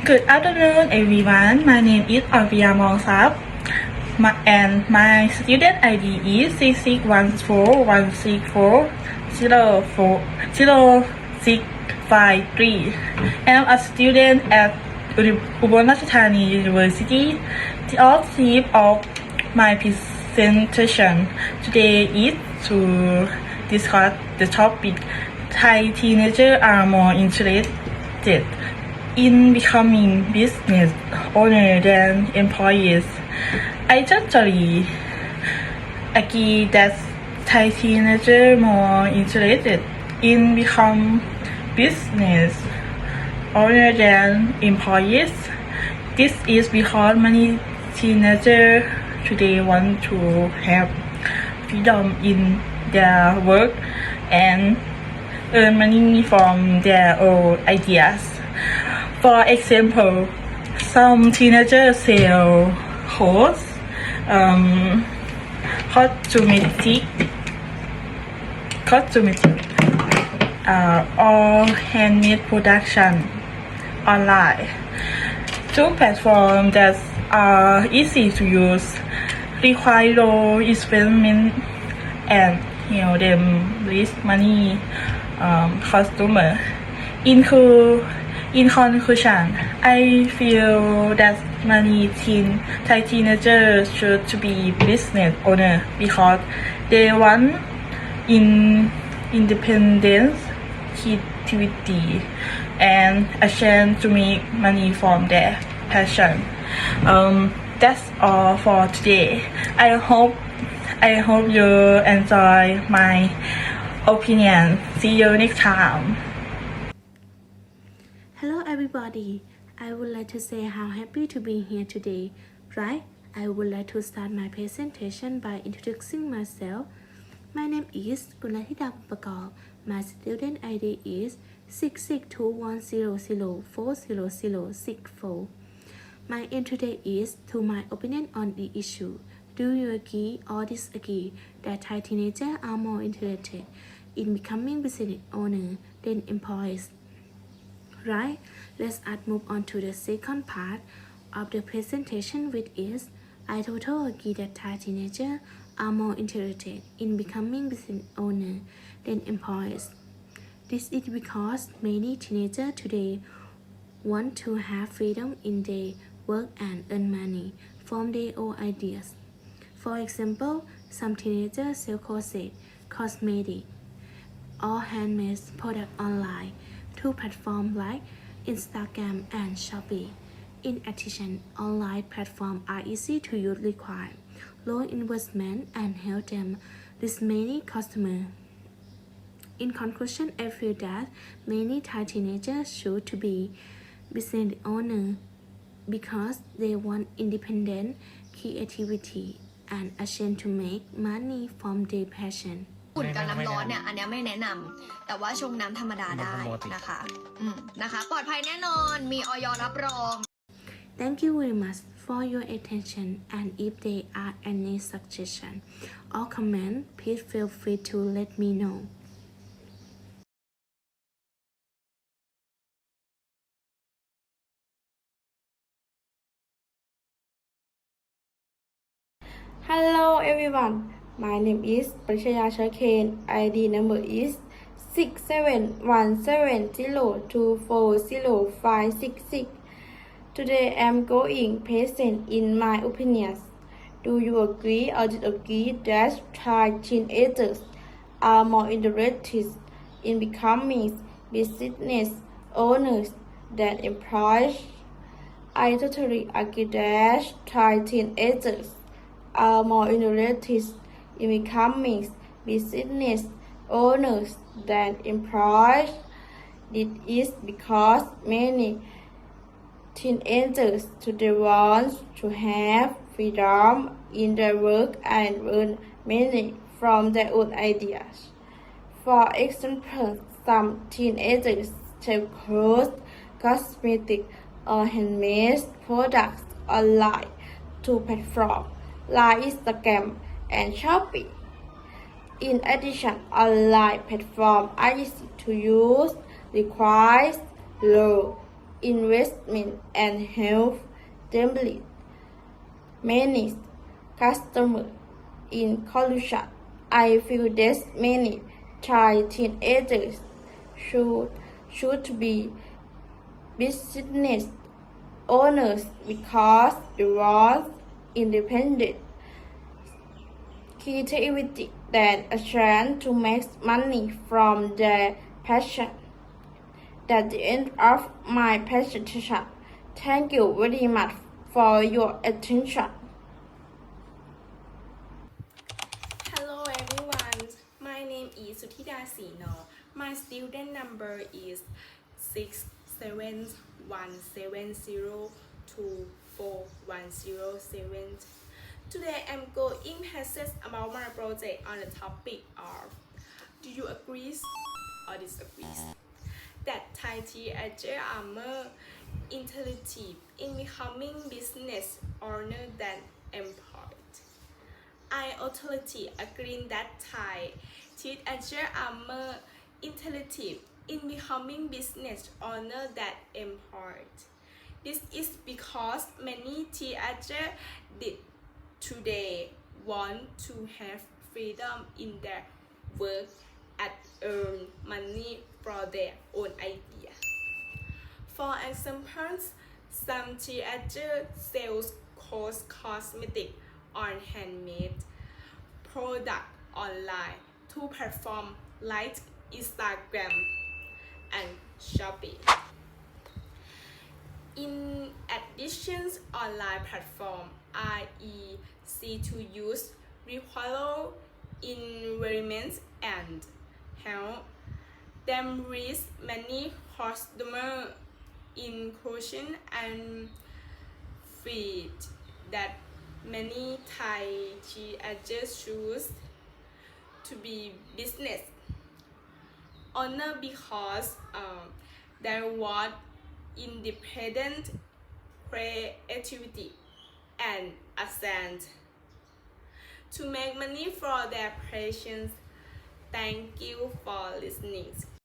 Good afternoon, everyone. My name is Arvia Mongsap, and my student ID is six six one four one six four zero four zero six five three. I'm a student at Ubon University. The objective of my presentation today is to discuss the topic Thai teenagers are more interested in becoming business owner than employees. I totally agree that Thai teenagers more interested in become business owner than employees. This is because many teenagers today want to have freedom in their work and earn money from their own ideas. For example, some teenagers sell clothes, um, cosmetic, cosmetic, uh, or handmade production online. Two platforms that are easy to use, require low investment, and help them raise money um, customer. In, co- in conclusion, I feel that many teen Thai teenagers should to be business owner because they want in independence, creativity, and a chance to make money from their passion. Um, that's all for today. I hope I hope you enjoy my opinion. See you next time. Everybody. I would like to say how happy to be here today, right? I would like to start my presentation by introducing myself. My name is Gunathida Pakal. My student ID is 66210040064. My entry date is to my opinion on the issue. Do you agree or disagree that Thai teenagers are more interested in becoming business owner than employees? Right, let's move on to the second part of the presentation which is I totally agree that Thai teenagers are more interested in becoming business owner than employees. This is because many teenagers today want to have freedom in their work and earn money from their own ideas. For example, some teenagers sell clothes, cosmetics, or handmade products online through platforms like Instagram and Shopee. In addition, online platforms are easy to use, require low investment, and help them reach many customers. In conclusion, I feel that many Thai teenagers should to be business owners because they want independent creativity and a chance to make money from their passion. อุ่นกับน้ำร้อนเนี่ยอันเนี้ยไม่แนะนำแต่ว่าชงน้ำธรรมดาได้นะคะ อืมนะคะ ปลอดภัยแน่นอนมีออยรับรอง Thank you very much for your attention and if there are any suggestion or comment, please feel free to let me know. Hello everyone, my name is Prashaya Shaken. ID number is six seven one seven zero two four zero five six six. Today I'm going present in my opinions. Do you agree or disagree that Thai teenagers are more interested in becoming business owners than employees? I totally agree that Thai teenagers are more interested becoming business owners than employees. This is because many teenagers today want to have freedom in their work and earn money from their own ideas. For example, some teenagers sell clothes, cosmetics, or handmade products online to platforms like Instagram and Shopee. In addition, online platforms are easy to use, requires low investment and help them manage customer in conclusion. I feel that many Thai teenagers should should be business owners because it was independent creativity than a chance to make money from their passion. That's the end of my presentation. Thank you very much for your attention. Hello everyone, my name is Sutida Sino. My student number is 67170241070. Today I'm going passage about my project on the topic of Do you agree or disagree that Thai teenagers are more intelligent in becoming business owner than employed? I totally agree that Thai teenagers are more intelligent in becoming business owner than employed. This is because many teenagers did today want to have freedom in their work and earn money for their own idea. For example, some teenagers sells cos cosmetic on handmade product online to perform like Instagram and Shopee. In addition, online platform i.e. C2Use require environments and help them reach many customer inclusion and feed that many Thai teenagers choose to be business owner because um, they want independent creativity and accent to make money for their patients. Thank you for listening.